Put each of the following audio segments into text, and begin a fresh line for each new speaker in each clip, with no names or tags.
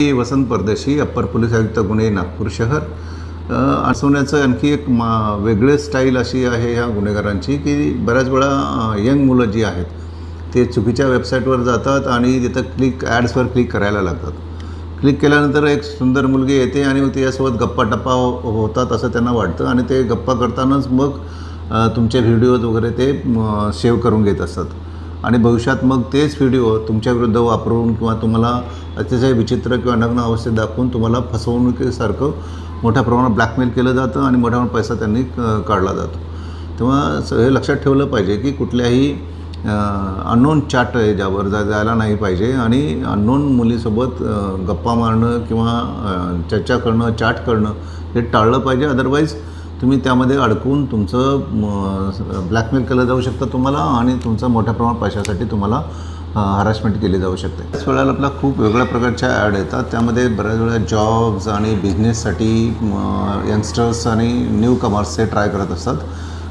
मी Vasant Pardeshi upper police आयुक्त गुन्हे नागपूर शहर. अ, आणखी एक मा वेगळे स्टाईल अशी आहे ह्या गुन्हेगारांची की बऱ्याच वेळा यंग मुलं जी आहेत ते चुकीच्या वेबसाईटवर जातात आणि तिथं क्लिक ॲड्सवर क्लिक करायला लागतात. क्लिक केल्यानंतर एक सुंदर मुलगी येते आणि मग तिच्यासोबत गप्पा टप्पा हो, होतात असं त्यांना वाटतं आणि ते गप्पा करतानाच मग तुमचे व्हिडिओज वगैरे ते सेव्ह करून घेत असतात. आणि भविष्यात मग तेच व्हिडिओ तुमच्याविरुद्ध वापरून किंवा तुम्हाला अतिशय विचित्र किंवा नग्न अवस्थेत दाखवून तुम्हाला फसवणुकीसारखं मोठ्या प्रमाणात ब्लॅकमेल केलं जातं आणि मोठ्या प्रमाणात पैसा त्यांनी क- काढला जातो. तेव्हा हे लक्षात ठेवलं पाहिजे की कुठल्याही अननोन चॅट आहे ज्यावर जा जायला नाही पाहिजे आणि अननोन मुलीसोबत गप्पा मारणं किंवा चर्चा करणं चॅट करणं हे टाळलं पाहिजे. अदरवाईज तुम्ही त्यामध्ये अडकून तुमचं ब्लॅकमेल केलं जाऊ शकतं तुम्हाला आणि तुमचं मोठ्या प्रमाणात पैशासाठी तुम्हाला हरासमेंट केली जाऊ शकते. त्याच वेळेला आपल्या खूप वेगळ्या प्रकारच्या ॲड येतात. त्यामध्ये बऱ्याच वेळा जॉब्स आणि बिझनेससाठी यंगस्टर्स आणि न्यू कमर्स हे ट्राय करत असतात.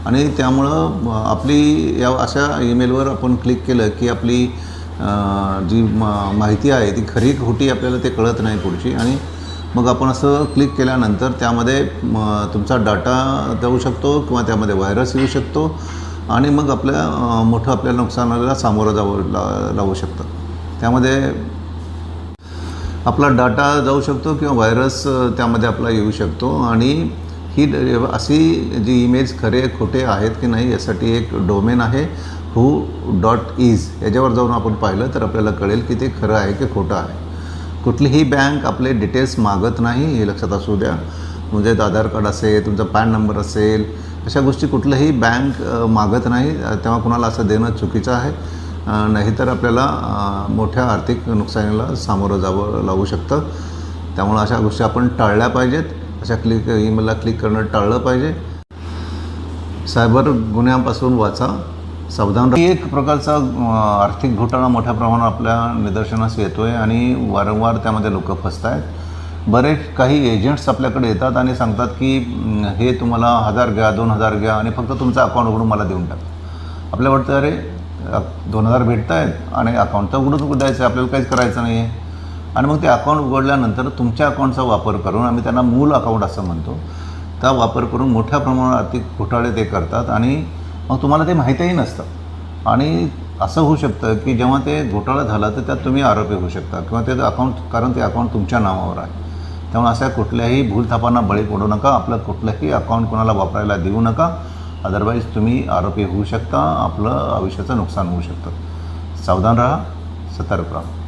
आणि त्यामुळं आपली या अशा ईमेलवर आपण क्लिक केलं की आपली जी माहिती आहे ती खरी खोटी आपल्याला ते कळत नाही पुढची. आणि मग आपण असं क्लिक केल्यानंतर त्यामध्ये तुमचा डाटा जाऊ शकतो किंवा त्यामध्ये व्हायरस येऊ शकतो. आणि मग आपल्या मोठं आपल्या नुकसानाला सामोरं जावं ला लावू शकतं. त्यामध्ये आपला डाटा जाऊ शकतो किंवा व्हायरस त्यामध्ये आपला येऊ शकतो. आणि ही अशी जी इमेज खरे खोटे आहेत की नाही यासाठी एक डोमेन आहे हू डॉट इज याच्यावर जाऊन आपण पाहिलं तर आपल्याला कळेल की ते खरं आहे की खोटं आहे. कुठलीही बँक आपले डिटेल्स मागत नाही हे लक्षात असू द्या. म्हणजे आधार कार्ड असेल तुमचा पॅन नंबर असेल अशा गोष्टी कुठल्याही बँक मागत नाही. तेव्हा कुणाला असं देणं चुकीचं आहे. नाहीतर आपल्याला मोठ्या आर्थिक नुकसानीला सामोरं जावं लागू शकतं. त्यामुळं अशा गोष्टी आपण टाळल्या पाहिजेत. अशा क्लिक ईमेलला क्लिक करणं टाळलं पाहिजे. सायबर गुन्ह्यांपासून वाचा. सावधान एक प्रकारचा आर्थिक घोटाळा मोठ्या प्रमाणात आपल्या निदर्शनास येतो आहे आणि वारंवार त्यामध्ये लोकं फसत आहेत बरेच काही एजंट्स आपल्याकडे येतात आणि सांगतात की हे तुम्हाला हजार घ्या दोन हजार घ्या आणि फक्त तुमचं अकाउंट उघडून मला देऊन टाका. आपल्या वाटतं अरे दोन हजार भेटत आहेत आणि अकाउंट तर उघडून द्यायचं आहे आपल्याला काहीच करायचं नाही आहे आणि मग ते अकाउंट उघडल्यानंतर तुमच्या अकाउंटचा वापर करून आम्ही त्यांना मूल अकाउंट असं म्हणतो त्या वापर करून मोठ्या प्रमाणात आर्थिक घोटाळे ते करतात आणि मग तुम्हाला ते माहीतही नसतं. आणि असं होऊ शकतं की जेव्हा ते घोटाळा झाला तर त्यात तुम्ही आरोपी होऊ शकता किंवा ते अकाउंट कारण ते अकाउंट तुमच्या नावावर आहे. त्यामुळे अशा कुठल्याही भूलथापांना बळी पडू नका. आपलं कुठलंही अकाउंट कोणाला वापरायला देऊ नका. अदरवाईज तुम्ही आरोपी होऊ शकता. आपलं आयुष्याचं नुकसान होऊ शकतं. सावधान राहा सतर्क राहा.